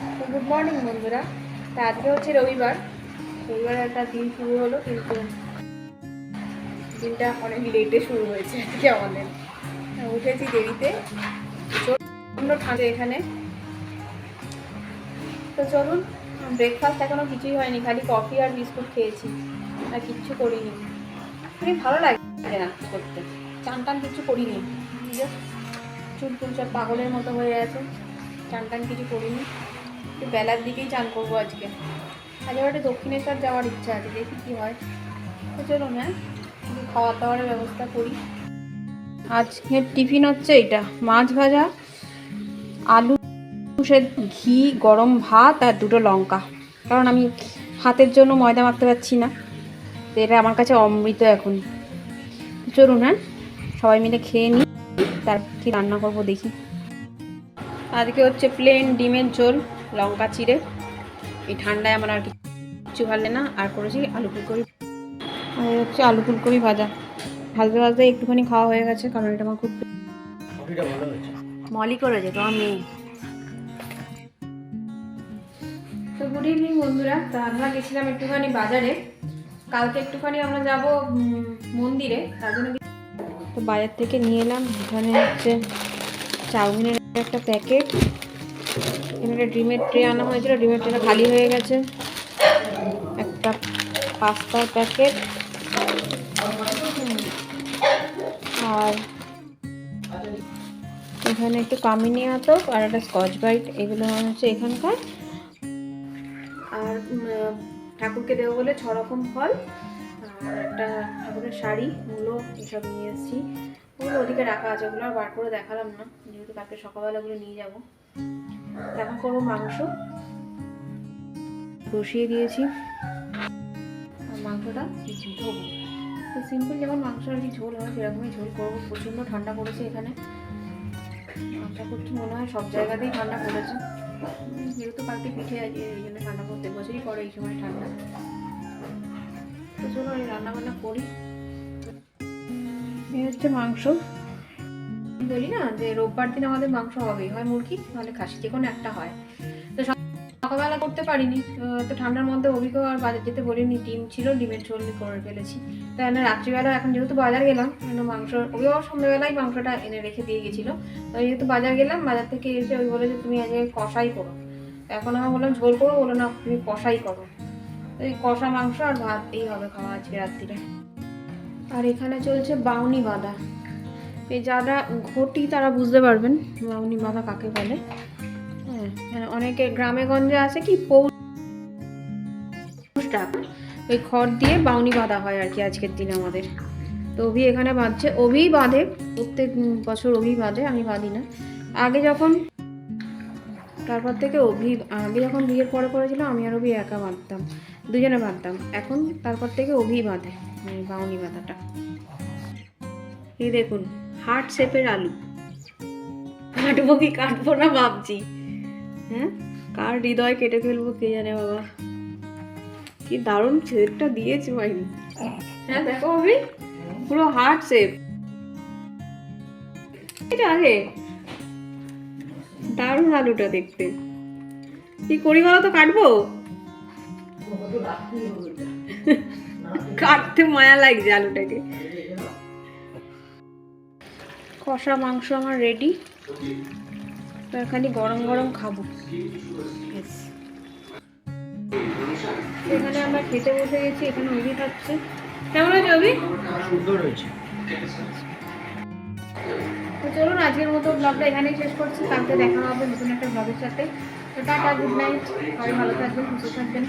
Good morning বন্ধুরা। তা আজকে হচ্ছে রবিবার। রবিবার একটা দিন শুরু হলো, কিন্তু দিনটা অনেক লেটে শুরু হয়েছে আজকে আমাদের। উঠেছি দেরিতে। প্রচণ্ড ঠান্ডা এখানে। তো চলুন ব্রেকফাস্ট এখনও কিছুই হয়নি, খালি কফি আর বিস্কুট খেয়েছি। আর কিচ্ছু করিনি। খুবই ভালো লাগে না করতে। চান টান কিছু করিনি। চুল টুল সব পাগলের মতো হয়ে আছে। চান টান কিছু করিনি। বেলার দিকেই চান করব আজকে। আজকে একটা দক্ষিণেশ্বর যাওয়ার ইচ্ছা আছে, দেখি কী হয়। চলুন হ্যাঁ খাওয়া দাওয়ার ব্যবস্থা করি। আজকের টিফিন হচ্ছে এটা মাছ ভাজা, আলু সেদ্ধ ঘি, গরম ভাত আর দুটো লঙ্কা। কারণ আমি হাতের জন্য ময়দা মাখতে পারছি না, তো এটা আমার কাছে অমৃত এখন। চলুন হ্যাঁ সবাই মিলে খেয়ে নিই তার কি রান্না করব দেখি। আজকে হচ্ছে প্লেন ডিমের ঝোল লঙ্কা চিড়ে। এই ঠান্ডায় আমার আর কিছু ভালো না। আর করেছি আলু ফুলকপি। আর হচ্ছে আলু ফুলকপি ভাজা। ভাজতে ভাজতে একটুখানি খাওয়া হয়ে গেছে কারণ এটা আমার খুব মলি করেছে তোমার মেয়ে। তো গুড ইভিনিং বন্ধুরা। তো আমরা গেছিলাম একটুখানি বাজারে। কালকে একটুখানি আমরা যাব মন্দিরে। তার জন্য তো বাজার থেকে নিয়ে এলাম। এখানে হচ্ছে চাউমিনের একটা প্যাকেট। এখানে ডিমের ট্রে আনা হয়েছিল, ডিমের ট্রেটা খালি হয়ে গেছে। একটা পাস্তার প্যাকেট। আর এখানে একটু কামিনী আতক আর একটা স্কচ ব্রাইট, এগুলো হচ্ছে এখানকার। আর ঠাকুরকে দেবো বলে ছ রকম ফল। আর একটা ঠাকুরের শাড়ি, মূলো, এসব নিয়ে এসেছি। ওগুলো ওদিকে রাখা আছে, ওগুলো আর বার করে দেখালাম না। যেহেতু কালকে সকালবেলা ওগুলো নিয়ে যাব। এখন করব মাংস। বসিয়ে দিয়েছি। আর মাংসটা ধোবো তো সিম্পল যেমন মাংস আর কি ঝোল হয়, সেরকমই ঝোল করব। প্রচণ্ড ঠান্ডা পড়েছে এখানে। আশা করছি মনে হয় সব জায়গাতেই ঠান্ডা পড়েছে। যেহেতু কালকে পিঠে আছে এই জন্য ঠান্ডা পড়তে বছরই পরে এই সময় ঠান্ডা। তো চলো এই রান্না বান্না করি। এই হচ্ছে মাংস। বলি না যে রোববার দিন আমাদের মাংস হবেই। হয় মুরগি, নাহলে খাসি, যে কোনো একটা হয়। তো সকালবেলা করতে পারিনি। তো ঠান্ডার মধ্যে অভিজ্ঞ আর বাজার যেতে বলিনি। ডিম ছিল, ডিমের ঝোল করে ফেলেছি। তাই জন্য রাত্রিবেলা এখন যেহেতু বাজার গেলাম মাংস অভিভাবক সন্ধ্যেবেলায় মাংসটা এনে রেখে দিয়ে গেছিল। তো যেহেতু বাজার গেলাম, বাজার থেকে এসে ওই বলে যে তুমি আজকে কষাই করো। এখন আমি বললাম, ঝোল করো বলো, না, তুমি কষাই করো। এই কষা মাংস আর ভাত, এই হবে খাওয়া আজকে রাত্রিরে। আর এখানে চলছে বাউনি বাঁধা এই যারা ঘটি তারা বুঝতে পারবেন বাউনি বাঁধা কাকে বলে। হ্যাঁ হ্যাঁ, অনেকে গ্রামে গঞ্জে আছে কি পৌষ ওই খড় দিয়ে বাউনি বাঁধা হয় আর কি আজকের দিনে আমাদের। তো অভি এখানে বাঁধছে অভিই বাঁধে প্রত্যেক বছর অভি বাঁধে আমি বাঁধি না। আগে যখন তারপর থেকে অভি আগে যখন বিয়ের পরে পড়েছিল আমি আর অভি একা বাঁধতাম দুজনে বাঁধতাম। এখন তারপর থেকে অভি বাঁধে মানে বাউনি বাঁধাটা। এই দেখুন হার্ট শেপের আলু। কাটবো কি কাটবো না ভাবছি। হ্যাঁ? কার হৃদয় কেটে ফেলব কে জানে বাবা। কি দারুণ শেপটা দিয়েছে ভাই হ্যাঁ দেখো আমি পুরো হার্ট শেপ। এটা আগে। দারুণ আলুটা দেখতে। কি করি বলো তো কাটবো? কাটতে মায়া লাগছে আলুটাকে। কষা মাংস আমার রেডি খালি গরম গরম খাব। এখানে আমরা খেতে বসে গেছি এখানে অভি খাচ্ছে। কেমন হয়েছে অভি? সুন্দর হয়েছে। তো চলুন আজকের মতো ব্লগটা এখানেই শেষ করছি। কালকে দেখা হবে নতুন একটা ব্লগের সাথে। তো টাটা গুড নাইট সবাই ভালো থাকবেন সুস্থ থাকবেন।